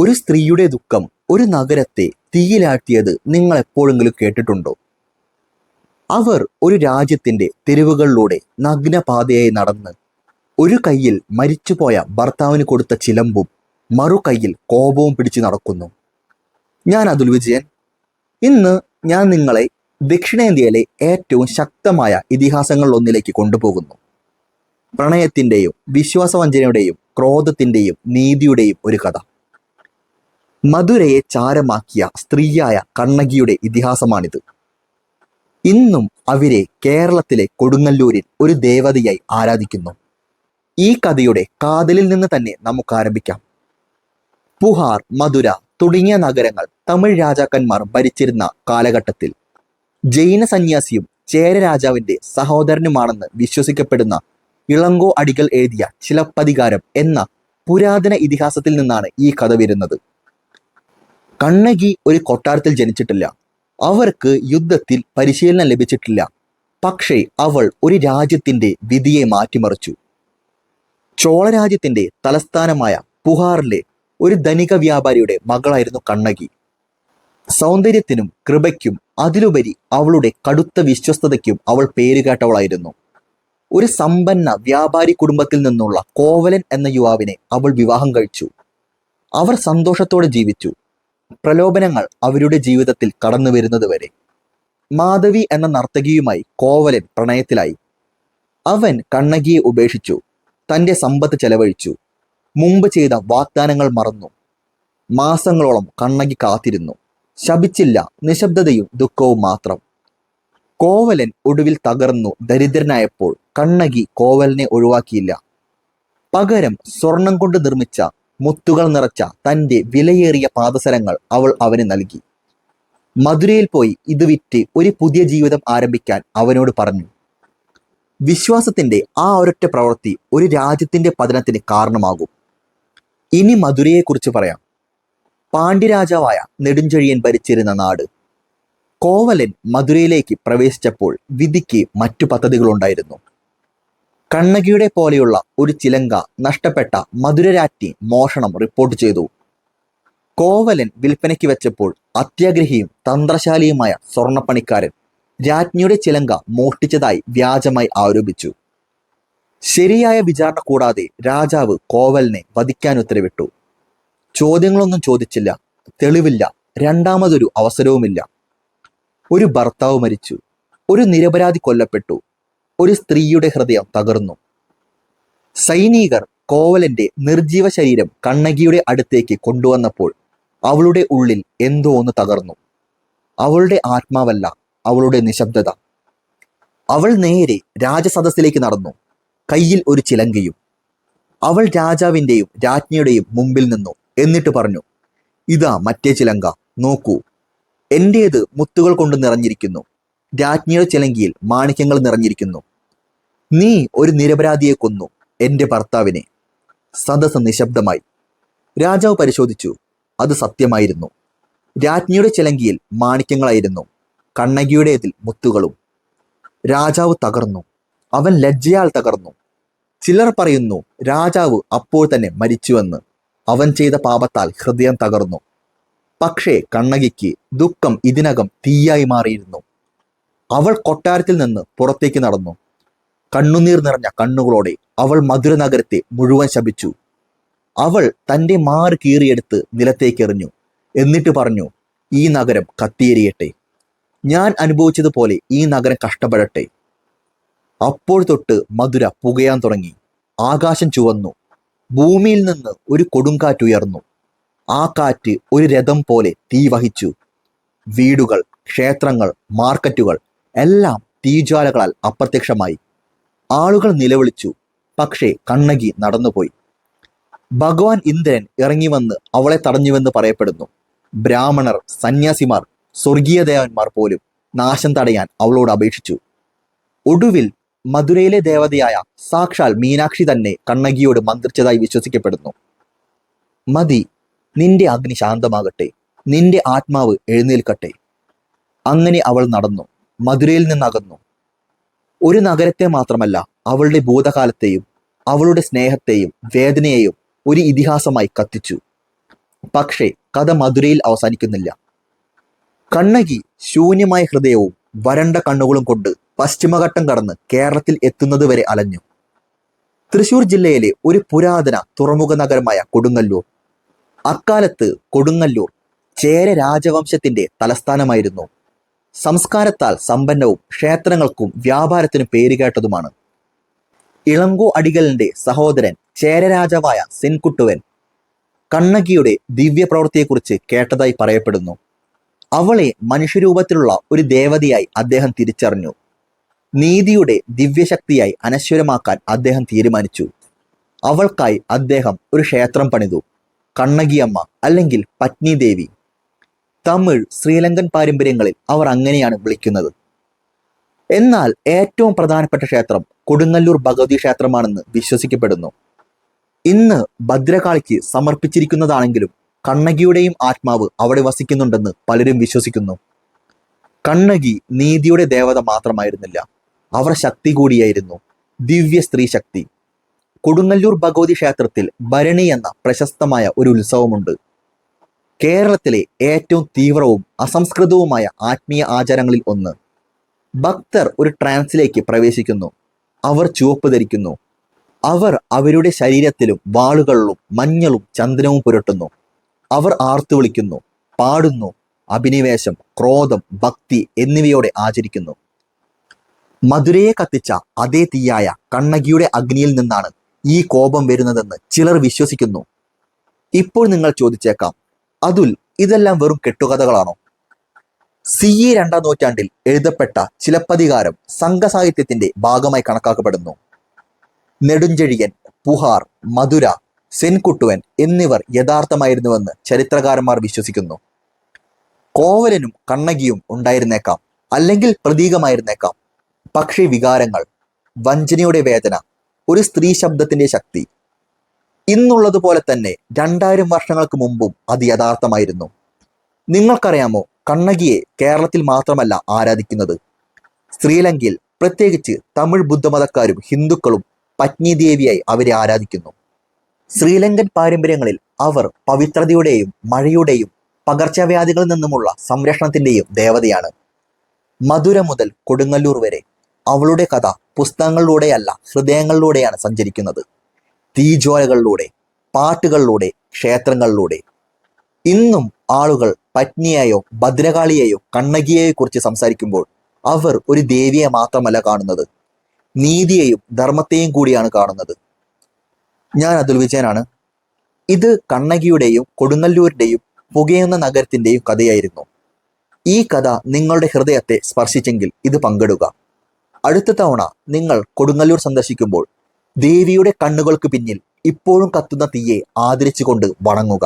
ഒരു സ്ത്രീയുടെ ദുഃഖം ഒരു നഗരത്തെ തീയിലാട്ടിയത് നിങ്ങൾ എപ്പോഴെങ്കിലും കേട്ടിട്ടുണ്ടോ? അവർ ഒരു രാജ്യത്തിന്റെ തെരുവുകളിലൂടെ നഗ്നപാതയായി നടന്ന് ഒരു കയ്യിൽ മരിച്ചുപോയ ഭർത്താവിന് കൊടുത്ത ചിലമ്പും മറു കയ്യിൽ കോപവും പിടിച്ചു നടക്കുന്നു. ഞാൻ അതുൽ വിജയൻ. ഇന്ന് ഞാൻ നിങ്ങളെ ദക്ഷിണേന്ത്യയിലെ ഏറ്റവും ശക്തമായ ഇതിഹാസങ്ങളിൽ ഒന്നിലേക്ക് കൊണ്ടുപോകുന്നു. പ്രണയത്തിന്റെയും വിശ്വാസവഞ്ചനയുടെയും ക്രോധത്തിന്റെയും നീതിയുടെയും ഒരു കഥ. മധുരയെ ചാരമാക്കിയ സ്ത്രീയായ കണ്ണകിയുടെ ഇതിഹാസമാണിത്. ഇന്നും അവരെ കേരളത്തിലെ കൊടുങ്ങല്ലൂരിൽ ഒരു ദേവതയായി ആരാധിക്കുന്നു. ഈ കഥയുടെ കാതലിൽ നിന്ന് തന്നെ നമുക്ക് ആരംഭിക്കാം. പുഹാർ മധുര തുടങ്ങിയ നഗരങ്ങൾ തമിഴ് രാജാക്കന്മാർ ഭരിച്ചിരുന്ന കാലഘട്ടത്തിൽ. ജൈന സന്യാസിയും ചേര രാജാവിന്റെ സഹോദരനുമാണെന്ന് വിശ്വസിക്കപ്പെടുന്ന ഇളങ്കോ അടികൾ എഴുതിയ ചിലപ്പതികാരം എന്ന പുരാതന ഇതിഹാസത്തിൽ നിന്നാണ് ഈ കഥ വരുന്നത്. കണ്ണകി ഒരു കൊട്ടാരത്തിൽ ജനിച്ചിട്ടില്ല. അവർക്ക് യുദ്ധത്തിൽ പരിശീലനം ലഭിച്ചിട്ടില്ല. പക്ഷേ അവൾ ഒരു രാജ്യത്തിന്റെ വിധിയെ മാറ്റിമറിച്ചു. ചോളരാജ്യത്തിന്റെ തലസ്ഥാനമായ പുഹാറിലെ ഒരു ധനിക വ്യാപാരിയുടെ മകളായിരുന്നു കണ്ണകി. സൗന്ദര്യത്തിനും കൃപയ്ക്കും അതിലുപരി അവളുടെ കടുത്ത വിശ്വസ്തതയ്ക്കും അവൾ പേരുകേട്ടവളായിരുന്നു ഒരു സമ്പന്ന വ്യാപാരി കുടുംബത്തിൽ നിന്നുള്ള കോവലൻ എന്ന യുവാവിനെ അവൾ വിവാഹം കഴിച്ചു. അവർ സന്തോഷത്തോടെ ജീവിച്ചു. പ്രലോഭനങ്ങൾ അവരുടെ ജീവിതത്തിൽ കടന്നു വരുന്നത് വരെ. മാധവി എന്ന നർത്തകിയുമായി കോവലൻ പ്രണയത്തിലായി. അവൻ കണ്ണകിയെ ഉപേക്ഷിച്ചു തന്റെ സമ്പത്ത് ചെലവഴിച്ചു മുമ്പ് ചെയ്ത വാഗ്ദാനങ്ങൾ മറന്നു. മാസങ്ങളോളം കണ്ണകി കാത്തിരുന്നു. ശപിച്ചില്ല നിശബ്ദതയും ദുഃഖവും മാത്രം. കോവലൻ ഒടുവിൽ തകർന്നു ദരിദ്രനായപ്പോൾ കണ്ണകി കോവലനെ ഒഴിവാക്കിയില്ല. പകരം സ്വർണം കൊണ്ട് നിർമ്മിച്ച മുത്തുകൾ നിറച്ച തന്റെ വിലയേറിയ പാദസരങ്ങൾ അവൾ അവന് നൽകി. മധുരയിൽ പോയി ഇത് വിറ്റ് ഒരു പുതിയ ജീവിതം ആരംഭിക്കാൻ അവനോട് പറഞ്ഞു. വിശ്വാസത്തിന്റെ ആ ഒരൊറ്റ പ്രവൃത്തി ഒരു രാജ്യത്തിന്റെ പതനത്തിന് കാരണമാകും. ഇനി മധുരയെക്കുറിച്ച് പറയാം. പാണ്ഡ്യരാജാവായ നെടുഞ്ചെഴിയൻ ഭരിച്ചിരുന്ന നാട്. കോവലൻ മധുരയിലേക്ക് പ്രവേശിച്ചപ്പോൾ വിധിക്ക് മറ്റു പദ്ധതികളുണ്ടായിരുന്നു. കണ്ണകിയുടെ പോലെയുള്ള ഒരു ചിലങ്ക നഷ്ടപ്പെട്ട മധുരരാറ്റി മോഷണം റിപ്പോർട്ട് ചെയ്തു. കോവലൻ വിൽപ്പനയ്ക്ക് വെച്ചപ്പോൾ അത്യാഗ്രഹിയും തന്ത്രശാലിയുമായ സ്വർണപ്പണിക്കാരൻ രാജ്ഞിയുടെ ചിലങ്ക മോഷ്ടിച്ചതായി വ്യാജമായി ആരോപിച്ചു. ശരിയായ വിചാരണ കൂടാതെ രാജാവ് കോവലിനെ വധിക്കാൻ ഉത്തരവിട്ടു. ചോദ്യങ്ങളൊന്നും ചോദിച്ചില്ല തെളിവില്ല രണ്ടാമതൊരു അവസരവുമില്ല. ഒരു ഭർത്താവ് മരിച്ചു. ഒരു നിരപരാധി കൊല്ലപ്പെട്ടു. ഒരു സ്ത്രീയുടെ ഹൃദയം തകർന്നു. സൈനികർ കോവലന്റെ നിർജീവ ശരീരം കണ്ണകിയുടെ അടുത്തേക്ക് കൊണ്ടുവന്നപ്പോൾ അവളുടെ ഉള്ളിൽ എന്തോ ഒന്ന് തകർന്നു. അവളുടെ ആത്മാവല്ല അവളുടെ നിശബ്ദത. അവൾ നേരെ രാജസദസ്സിലേക്ക് നടന്നു കയ്യിൽ ഒരു ചിലങ്കയും അവൾ രാജാവിന്റെയും രാജ്ഞിയുടെയും മുമ്പിൽ നിന്നു എന്നിട്ട് പറഞ്ഞു ഇതാ മറ്റേ ചിലങ്ക നോക്കൂ എന്റേത് മുത്തുകൾ കൊണ്ട് നിറഞ്ഞിരിക്കുന്നു. രാജ്ഞിയുടെ ചിലങ്കിയിൽ മാണിക്യങ്ങൾ നിറഞ്ഞിരിക്കുന്നു. നീ ഒരു നിരപരാധിയെ കൊന്നു എന്റെ ഭർത്താവിനെ. സദസ് നിശബ്ദമായി. രാജാവ് പരിശോധിച്ചു അത് സത്യമായിരുന്നു. രാജ്ഞിയുടെ ചിലങ്കിയിൽ മാണിക്യങ്ങളായിരുന്നു കണ്ണകിയുടേതിൽ മുത്തുകളും. രാജാവ് തകർന്നു അവൻ ലജ്ജയാൽ തകർന്നു. ചിലർ പറയുന്നു രാജാവ് അപ്പോൾ തന്നെ മരിച്ചുവെന്ന്. അവൻ ചെയ്ത പാപത്താൽ ഹൃദയം തകർന്നു. പക്ഷേ കണ്ണകിക്ക് ദുഃഖം ഇതിനകം തീയായി മാറിയിരുന്നു. അവൾ കൊട്ടാരത്തിൽ നിന്ന് പുറത്തേക്ക് നടന്നു. കണ്ണുനീർ നിറഞ്ഞ കണ്ണുകളോടെ അവൾ മധുര നഗരത്തെ മുഴുവൻ ശപിച്ചു. അവൾ തന്റെ മാറ് കീറിയെടുത്ത് നിലത്തേക്കെറിഞ്ഞു. എന്നിട്ട് പറഞ്ഞു ഈ നഗരം കത്തിയേരിയട്ടെ. ഞാൻ അനുഭവിച്ചതുപോലെ ഈ നഗരം കഷ്ടപ്പെടട്ടെ. അപ്പോൾ തൊട്ട് മധുര പുകയാൻ തുടങ്ങി. ആകാശം ചുവന്നു. ഭൂമിയിൽ നിന്ന് ഒരു കൊടുങ്കാറ്റ് ഉയർന്നു. ആ കാറ്റ് ഒരു രഥം പോലെ തീ വഹിച്ചു. വീടുകൾ ക്ഷേത്രങ്ങൾ മാർക്കറ്റുകൾ എല്ലാം തീജ്വാലകളാൽ അപ്രത്യക്ഷമായി. ആളുകൾ നിലവിളിച്ചു. പക്ഷേ കണ്ണകി നടന്നുപോയി. ഭഗവാൻ ഇന്ദ്രൻ ഇറങ്ങി വന്ന് അവളെ തടഞ്ഞുവെന്ന് പറയപ്പെടുന്നു. ബ്രാഹ്മണർ സന്യാസിമാർ സ്വർഗീയ ദേവന്മാർ പോലും നാശം തടയാൻ അവളോട് അപേക്ഷിച്ചു. ഒടുവിൽ മധുരയിലെ ദേവതയായ സാക്ഷാൽ മീനാക്ഷി തന്നെ കണ്ണകിയോട് മന്ത്രിച്ചതായി വിശ്വസിക്കപ്പെടുന്നു. മതി നിന്റെ അഗ്നി ശാന്തമാകട്ടെ നിന്റെ ആത്മാവ് എഴുന്നേൽക്കട്ടെ. അങ്ങനെ അവൾ നടന്നു മധുരയിൽ നിന്നകന്നു. ഒരു നഗരത്തെ മാത്രമല്ല അവളുടെ ഭൂതകാലത്തെയും അവളുടെ സ്നേഹത്തെയും വേദനയെയും ഒരു ഇതിഹാസമായി കത്തിച്ചു. പക്ഷേ കഥ മധുരയിൽ അവസാനിക്കുന്നില്ല. കണ്ണകി ശൂന്യമായ ഹൃദയവും വരണ്ട കണ്ണുകളും കൊണ്ട് പശ്ചിമഘട്ടം കടന്ന് കേരളത്തിൽ എത്തുന്നത് വരെ അലഞ്ഞു. തൃശൂർ ജില്ലയിലെ ഒരു പുരാതന തുറമുഖ നഗരമായ കൊടുങ്ങല്ലൂർ. അക്കാലത്ത് കൊടുങ്ങല്ലൂർ ചേര രാജവംശത്തിന്റെ തലസ്ഥാനമായിരുന്നു. സംസ്കാരത്താൽ സമ്പന്നവും ക്ഷേത്രങ്ങൾക്കും വ്യാപാരത്തിനും പേരുകേട്ടതുമാണ് ഇളങ്കോ അടികലിന്റെ സഹോദരൻ ചേരരാജാവായ സെൻകുട്ടുവൻ കണ്ണകിയുടെ ദിവ്യപ്രവൃത്തിയെക്കുറിച്ച് കേട്ടതായി പറയപ്പെടുന്നു. അവളെ മനുഷ്യരൂപത്തിലുള്ള ഒരു ദേവതയായി അദ്ദേഹം തിരിച്ചറിഞ്ഞു. നീതിയുടെ ദിവ്യശക്തിയായി അനശ്വരമാക്കാൻ അദ്ദേഹം തീരുമാനിച്ചു. അവൾക്കായി അദ്ദേഹം ഒരു ക്ഷേത്രം പണിതു. കണ്ണകിയമ്മ അല്ലെങ്കിൽ പത്നി ദേവി. തമിഴ് ശ്രീലങ്കൻ പാരമ്പര്യങ്ങളിൽ അവർ അങ്ങനെയാണ് വിളിക്കുന്നത്. എന്നാൽ ഏറ്റവും പ്രധാനപ്പെട്ട ക്ഷേത്രം കൊടുങ്ങല്ലൂർ ഭഗവതി ക്ഷേത്രമാണെന്ന് വിശ്വസിക്കപ്പെടുന്നു. ഇന്ന് ഭദ്രകാളിക്ക് സമർപ്പിച്ചിരിക്കുന്നതാണെങ്കിലും കണ്ണകിയുടെയും ആത്മാവ് അവിടെ വസിക്കുന്നുണ്ടെന്ന് പലരും വിശ്വസിക്കുന്നു. കണ്ണകി നീതിയുടെ ദേവത മാത്രമായിരുന്നില്ല. അവർ ശക്തി കൂടിയായിരുന്നു. ദിവ്യ സ്ത്രീ ശക്തി. കൊടുങ്ങല്ലൂർ ഭഗവതി ക്ഷേത്രത്തിൽ ഭരണി എന്ന പ്രശസ്തമായ ഒരു ഉത്സവമുണ്ട്. കേരളത്തിലെ ഏറ്റവും തീവ്രവും അസംസ്കൃതവുമായ ആത്മീയ ആചാരങ്ങളിൽ ഒന്ന്. ഭക്തർ ഒരു ട്രാൻസിലേക്ക് പ്രവേശിക്കുന്നു. അവർ ചുവപ്പ് ധരിക്കുന്നു. അവർ അവരുടെ ശരീരത്തിലും വാളുകളിലും മഞ്ഞളും ചന്ദനവും പുരട്ടുന്നു. അവർ ആർത്തു വിളിക്കുന്നു പാടുന്നു അഭിനിവേശം ക്രോധം ഭക്തി എന്നിവയോടെ ആചരിക്കുന്നു. മധുരയെ കത്തിച്ച അതേ തീയായ കണ്ണകിയുടെ അഗ്നിയിൽ നിന്നാണ് ഈ കോപം വരുന്നതെന്ന് ചിലർ വിശ്വസിക്കുന്നു. ഇപ്പോൾ നിങ്ങൾ ചോദിച്ചേക്കാം അതുൽ ഇതെല്ലാം വെറും കെട്ടുകഥകളാണോ? സി ഇ രണ്ടാം നൂറ്റാണ്ടിൽ എഴുതപ്പെട്ട ചിലപ്പതികാരം സംഘസാഹിത്യത്തിന്റെ ഭാഗമായി കണക്കാക്കപ്പെടുന്നു. നെടുഞ്ചെഴിയൻ പുഹാർ മധുര സെൻകുട്ടുവൻ എന്നിവർ യഥാർത്ഥമായിരുന്നുവെന്ന് ചരിത്രകാരന്മാർ വിശ്വസിക്കുന്നു. കോവലനും കണ്ണകിയും ഉണ്ടായിരുന്നേക്കാം അല്ലെങ്കിൽ പ്രതീകമായിരുന്നേക്കാം. പക്ഷേ വികാരങ്ങൾ വഞ്ചനയുടെ വേദന ഒരു സ്ത്രീ ശബ്ദത്തിന്റെ ശക്തി ഇന്നുള്ളതുപോലെ തന്നെ രണ്ടായിരം വർഷങ്ങൾക്ക് മുമ്പും അത് യഥാർത്ഥമായിരുന്നു. നിങ്ങൾക്കറിയാമോ കണ്ണകിയെ കേരളത്തിൽ മാത്രമല്ല ആരാധിക്കുന്നത്? ശ്രീലങ്കയിൽ പ്രത്യേകിച്ച് തമിഴ് ബുദ്ധമതക്കാരും ഹിന്ദുക്കളും പത്നിദേവിയായി അവരെ ആരാധിക്കുന്നു. ശ്രീലങ്കൻ പാരമ്പര്യങ്ങളിൽ അവർ പവിത്രതയുടെയും മഴയുടെയും പകർച്ചവ്യാധികളിൽ നിന്നുമുള്ള സംരക്ഷണത്തിന്റെയും ദേവതയാണ്. മധുര മുതൽ കൊടുങ്ങല്ലൂർ വരെ അവളുടെ കഥ പുസ്തകങ്ങളിലൂടെയല്ല ഹൃദയങ്ങളിലൂടെയാണ് സഞ്ചരിക്കുന്നത്. തീജ്വാലകളിലൂടെ പാട്ടുകളിലൂടെ ക്ഷേത്രങ്ങളിലൂടെ. ഇന്നും ആളുകൾ പത്നിയെയോ ഭദ്രകാളിയെയോ കണ്ണകിയെയോ കുറിച്ച് സംസാരിക്കുമ്പോൾ അവർ ഒരു ദേവിയെ മാത്രമല്ല കാണുന്നത്. നീതിയെയും ധർമ്മത്തെയും കൂടിയാണ് കാണുന്നത്. ഞാൻ അതുൽ വിജയനാണ്. ഇത് കണ്ണകിയുടെയും കൊടുങ്ങല്ലൂരിന്റെയും പുകയുന്ന നഗരത്തിന്റെയും കഥയായിരുന്നു. ഈ കഥ നിങ്ങളുടെ ഹൃദയത്തെ സ്പർശിച്ചെങ്കിൽ ഇത് പങ്കിടുക. അടുത്ത തവണ നിങ്ങൾ കൊടുങ്ങല്ലൂർ സന്ദർശിക്കുമ്പോൾ ദേവിയുടെ കണ്ണുകൾക്ക് പിന്നിൽ ഇപ്പോഴും കത്തുന്ന തീയെ ആദരിച്ചുകൊണ്ട് വണങ്ങുക.